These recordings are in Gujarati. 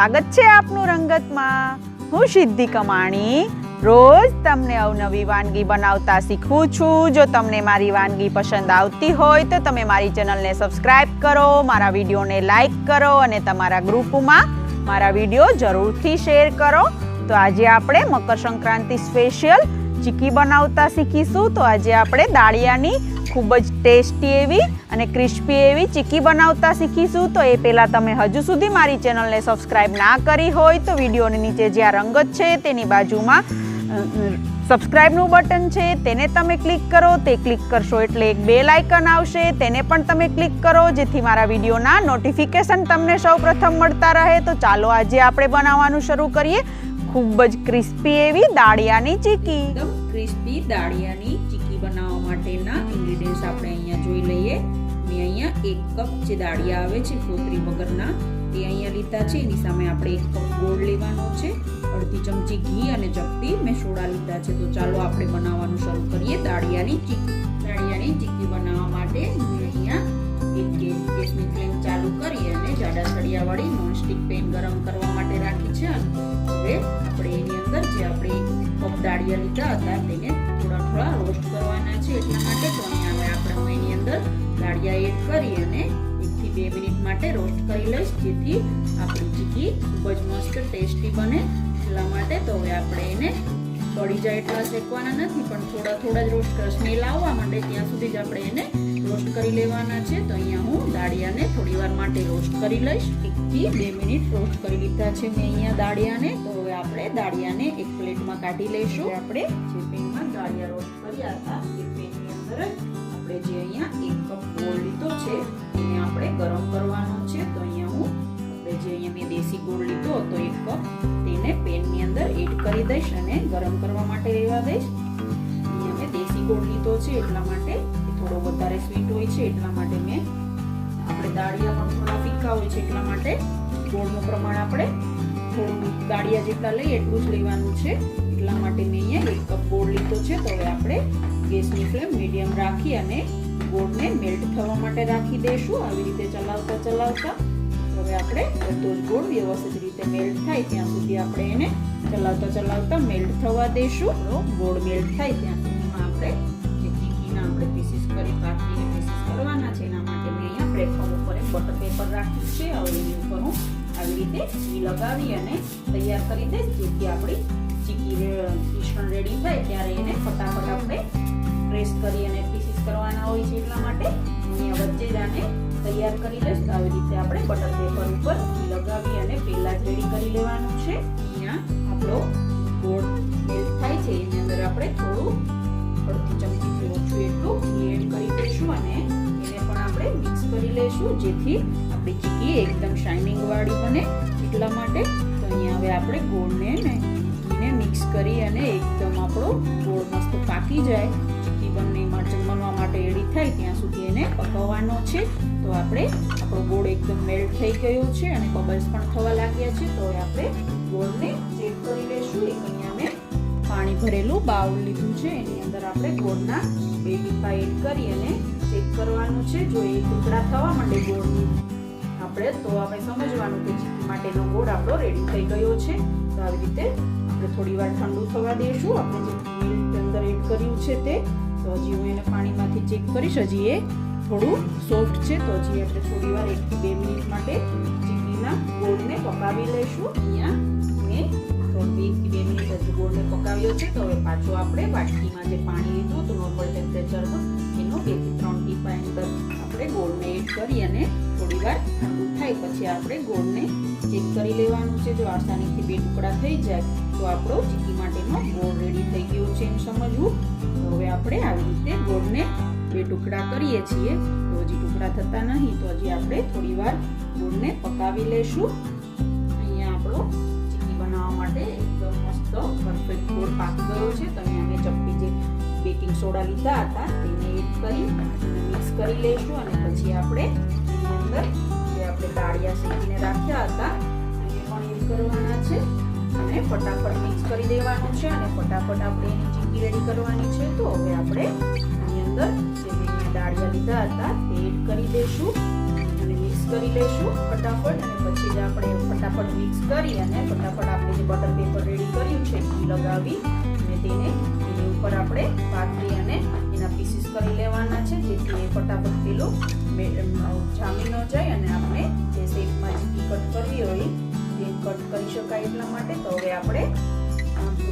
સ્વાગત છે આપનું રંગતમાં. હું સિદ્ધિ કમાણી. રોજ તમને અવનવી વાનગી બનાવતા શીખું છું. જો તમને મારી વાનગી પસંદ આવતી હોય તો તમે મારી ચેનલને સબસ્ક્રાઇબ કરો, મારા વિડીયોને લાઇક કરો અને તમારા ગ્રુપમાં મારા વીડિયો જરૂરથી શેર કરો. તો આજે આપણે મકર સંક્રાંતિ સ્પેશિયલ ચીકી બનાવતા શીખીશું. તો આજે આપણે દાળિયાની ખૂબ જ ટેસ્ટી એવી અને ક્રિસ્પી એવી ચીકી બનાવતા શીખીશું. તો એ પહેલાં તમે હજુ સુધી મારી ચેનલને સબસ્ક્રાઈબ ના કરી હોય તો વિડીયોની નીચે જ્યાં રંગત છે તેની બાજુમાં સબસ્ક્રાઇબનું બટન છે તેને તમે ક્લિક કરો. તે ક્લિક કરશો એટલે એક બેલ આઇકન આવશે. તેને પણ તમે ક્લિક કરો જેથી મારા વિડીયોના નોટિફિકેશન તમને સૌપ્રથમ મળતા રહે. તો ચાલો આજે આપણે બનાવવાનું શરૂ કરીએ. ખૂબ જ ક્રિસ્પી એવી દાળિયાની ચીકી. ક્રિસ્પી દાળિયાની ચીકી બનાવવા માટેના ઇન્ગ્રેડિયન્ટ્સ આપણે અહીંયા જોઈ લઈએ. મેં અહીંયા એક કપ જે દાળિયા આવે છે ફોતરી વગરના તે અહીંયા લીધા છે. એની સામે આપણે એક કપ ગોળ લેવાનો છે. અડધી ચમચી ઘી અને ચપટી મેં સોડા લીધા છે. તો ચાલો આપણે બનાવવાનું શરૂ કરીએ દાળિયાની ચીકી. દાળિયાની ચીકી બનાવવા માટે મેં અહીંયા એક ગેસ ગેસની ફ્લેમ ચાલુ કરી અને જાડા સળિયાવાળી નોનસ્ટિક પેન ગરમ કરવા માટે રાખી છે. અને હવે આપણે એની અંદર જે આપણે કપ દાળિયા લીધા હતા તેને થોડા રોસ્ટ કરવાના છે એટલા માટે તો અહીંયા હવે આપણે એની અંદર દાળિયા એડ કરી અને એકથી બે મિનિટ માટે રોસ્ટ કરી લઈશ, જેથી આપણી ચીકી ખૂબ જ મસ્ત ટેસ્ટી બને. એટલા માટે તો હવે આપણે એને બળી જાય એટલા શેકવાના નથી, પણ થોડા થોડા જ રોસ્ટ સ્મેલ આવવા માટે ત્યાં સુધી જ આપણે એને રોસ્ટ કરી લેવાના છે. તો અહીંયા હું દાળિયાને થોડી વાર માટે રોસ્ટ કરી લઈશ. એકથી બે મિનિટ રોસ્ટ કરી લીધા છે મેં અહીંયા દાળિયાને. તો હવે આપણે દાળિયાને એક પ્લેટમાં કાઢી લઈશું. આપણે જે પેનની અંદર જ આપણે જે અહીંયા એક કપ ગોળ લીધો છે, એને આપણે ગરમ કરવાનો છે. તો અહીંયા હું જે અહીંયા દેશી ગોળ લીધો તો એક કપ, તેને પેનની અંદર એડ કરી દઈશ અને ગરમ કરવા માટે રહેવા દઈશ. અહીંયા મેં દેશી ગોળ લીધો છે, એટલા માટે થોડો વધારે સ્વીટ હોય છે, એટલા માટે મેં આપણે દાળિયા પણ હોય છે, એટલા માટે ગોળનું પ્રમાણ આપણે થોડું દાળિયા જેટલા લઈએ એટલું જ લેવાનું છે. એટલા માટે મેં અહીંયા એક કપ ગોળ લીધો છે. તો હવે આપણે ગેસની ફ્લેમ મીડિયમ રાખી અને ગોળને મેલ્ટ થવા માટે રાખી દઈશું. આવી રીતે ચલાવતા ચલાવતા. હવે આપણે બધો જ ગોળ વ્યવસ્થિત રીતે મેલ્ટ થાય ત્યાં સુધી આપણે એને ચલાવતા ચલાવતા મેલ્ટ થવા દઈશું. ગોળ મેલ્ટ થાય ત્યાં સુધીમાં આપણે જે ચીકીના આપણે પીસીસ કરી કાપીને કરવાના છે, એના માટે મેં અહીંયા પ્લેટફોર્મ ઉપર એક બટર પેપર રાખ્યું છે. હવે એની ઉપર હું આવી રીતે ઘી લગાવી અને તૈયાર કરી દઈશ. જેથી આપણી ચીકી મિશ્રણ રેડી થાય ત્યારે એને ફટાફટ આપણે પ્રેસ કરી અને પીસીસ કરવાના હોય છે એટલા માટે. અહીંયા વચ્ચે જ આને તૈયાર કરી લઈશ. તો આવી રીતે આપણે બટર પેપર ઉપર ઘી લગાવી અને પહેલાં જ રેડી કરી લેવાનું છે. અહીંયા આપણો ગોળ મેલ્ટ થાય છે. એની અંદર આપણે થોડું, અડધી ચમચી જેવું છું એટલું ઘી એડ કરી દઈશું અને મિક્સ કરી લઈશું, જેથી આપણી ચીકી એકદમ શાઇનિંગ વાળી બને. એટલા માટે તો અહીંયા હવે આપણે ગોળને ને ઘીને મિક્સ કરી અને એકદમ આપણો ગોળ મસ્ત પાકી જાય. ચીકી બંને બનવા માટે એડી થાય, ત્યાં સુધી એને પકવવાનો છે. તો આપણે આપણો ગોળ એકદમ મેલ્ટ થઈ ગયો છે અને બબલ્સ પણ થવા લાગ્યા છે. તો આપણે ગોળને ચેક કરી લઈશું. એક અહીંયા મેં પાણી ભરેલું બાઉલ લીધું છે. એની અંદર આપણે ગોળના બે ટીપા એડ કરી અને ચેક કરવાનું છે. જો એ ટુકડા થવા માંડે ગોળની, આપણે તો આપણે સમજવાનું કે ચીકી માટેનો ગોળ આપણો રેડી થઈ ગયો છે. તો આવી રીતે આપણે થોડી વાર ઠંડુ થવા દઈશું આપણે જે મિલ્ક અંદર એડ કર્યું છે તે, તો હજી હું એને પાણીમાંથી ચેક કરીશ. હજી એ થોડું સોફ્ટ છે. તો હજી આપણે થોડી વાર એકથી બે મિનિટ માટે ચીકીના ગોળને પકાવી લઈશું. અહીંયા મેં થોડું બે મિનિટ હજી ગોળને પકાવ્યો છે, તો હવે પાછો આપણે વાટકીમાં જે પાણી લીધું હતું નોર્મલ ટેમ્પરેચરમાં એનો બેથી ત્રણ ટીપા અંદર આપણે ગોળને એડ કરી અને થોડી વાર થાય, પછી આપણે ગોળને ચેક કરી લેવાનું છે. જો આસાનીથી બે ટુકડા થઈ જાય, તો આપણો ચીકી માટેનો ગોળ રેડી થઈ ગયો છે એમ સમજવું. તો હવે આપણે આવી રીતે ગોળને બે ટુકડા કરીએ છીએ. તો હજી ટુકડા થતા નહીં, તો હજી આપણે થોડી વાર ગોળને પકાવી લેશું. અહીંયા આપણો માટે એકદમ મસ્ત પરફેક્ટ ગોળ પાકી ગયો છે. તો અહીંયા મેં ચપટી જે બેકિંગ સોડા લીધા હતા, તેને એડ કરી મિક્સ કરી લઈશું અને પછી આપણે એની અંદર જે આપણે દાળિયા શેકીને રાખ્યા હતા, એને પણ એડ કરવાના છે. અને ફટાફટ મિક્સ કરી દેવાનું છે અને ફટાફટ આપણે એની ચીકી રેડી કરવાની છે. તો હવે આપણે એની અંદર જે મેં દાળિયા લીધા હતા, તે એડ કરી દઈશું કરી લઈશું ફટાફટ અને પછી જ આપણે ફટાફટ મિક્સ કરી અને ફટાફટ આપણે જે બટર પેપર રેડી કર્યું છે એ લગાવી અને તેને એની ઉપર આપણે પાથરી અને એના પીસીસ કરી લેવાના છે જેથી એ ફટાફટ પેલું જામી ન જાય અને આપણે જે શેપમાં જે કટ કરવી હોય તે કટ કરી શકાય એટલા માટે. તો હવે આપણે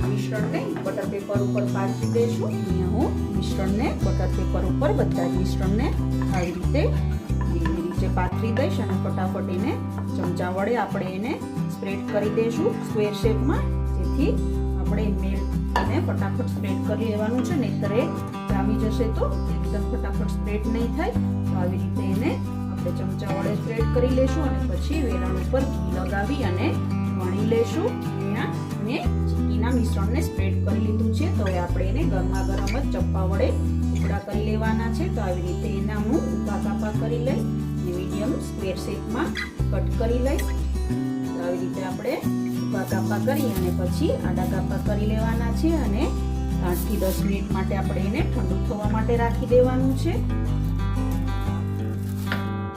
મિશ્રણને બટર પેપર ઉપર પાથરી દઈશું. અહીંયા હું મિશ્રણને બટર પેપર ઉપર બધા જ મિશ્રણને આવી રીતે રીતે પાથરી દઈશ અને ફટાફટ એને ચમચા વડે આપણે એને સ્પ્રેડ કરી દઈશું સ્ક્વેર શેપમાં જેથી આપણે મેલ એને ફટાફટ સ્પ્રેડ કરી લેવાનું છે. નહીંતર એ જામી જશે તો એકદમ ફટાફટ સ્પ્રેડ નહીં થાય. તો આવી રીતે એને આપણે ચમચા વડે સ્પ્રેડ કરી લેશું અને પછી વેલણ ઉપર ઘી લગાવી અને વણી લેશું અહીંયા મેં ચીકીના મિશ્રણને સ્પ્રેડ કરી લીધું છે. તો હવે આપણે એને ગરમા ગરમ જ ચપ્પા વડે ટુકડા કરી લેવાના છે. તો આવી રીતે એના હું ઊભા કાપા કરી લઈશ. મીડિયમ સ્ક્વેર શેપમાં કટ કરી લઈશ. તો આવી રીતે આપણે ઊભા કાપા કરી અને પછી આડા કાપા કરી લેવાના છે અને આઠથી દસ મિનિટ માટે આપણે એને ઠંડુ થવા માટે રાખી દેવાનું છે.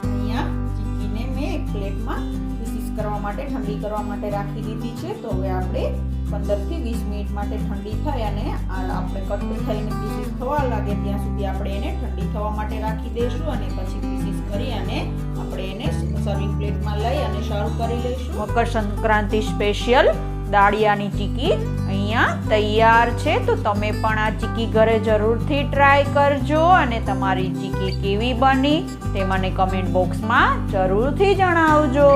અહીંયા ચીકીને મેં એક પ્લેટમાં પીસીસ કરવા માટે ઠંડી કરવા માટે રાખી દીધી છે. તો હવે આપણે પંદરથી વીસ મિનિટ માટે ઠંડી થાય અને આપણે કટ થઈને પીસીસ થવા લાગે ત્યાં સુધી આપણે એને ઠંડી થવા માટે રાખી દઈશું અને પછી પીસીસ કરી અને આપણે એને સર્વિંગ પ્લેટમાં લઈ અને સર્વ કરી લઈશું. મકર સંક્રાંતિ સ્પેશિયલ દાળિયાની ચીકી અહીંયા તૈયાર છે, તો તમે પણ આ ચીકી ઘરે જરૂરથી ટ્રાય કરજો અને તમારી ચીકી કેવી બની તે મને કમેન્ટ બોક્સમાં જરૂરથી જણાવજો.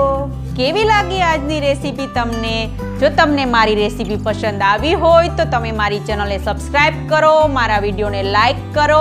કેવી લાગી આજની રેસીપી તમને? જો તમને મારી રેસીપી પસંદ આવી હોય તો તમે મારી ચેનલને સબસ્ક્રાઈબ કરો, મારા વિડીયોને લાઈક કરો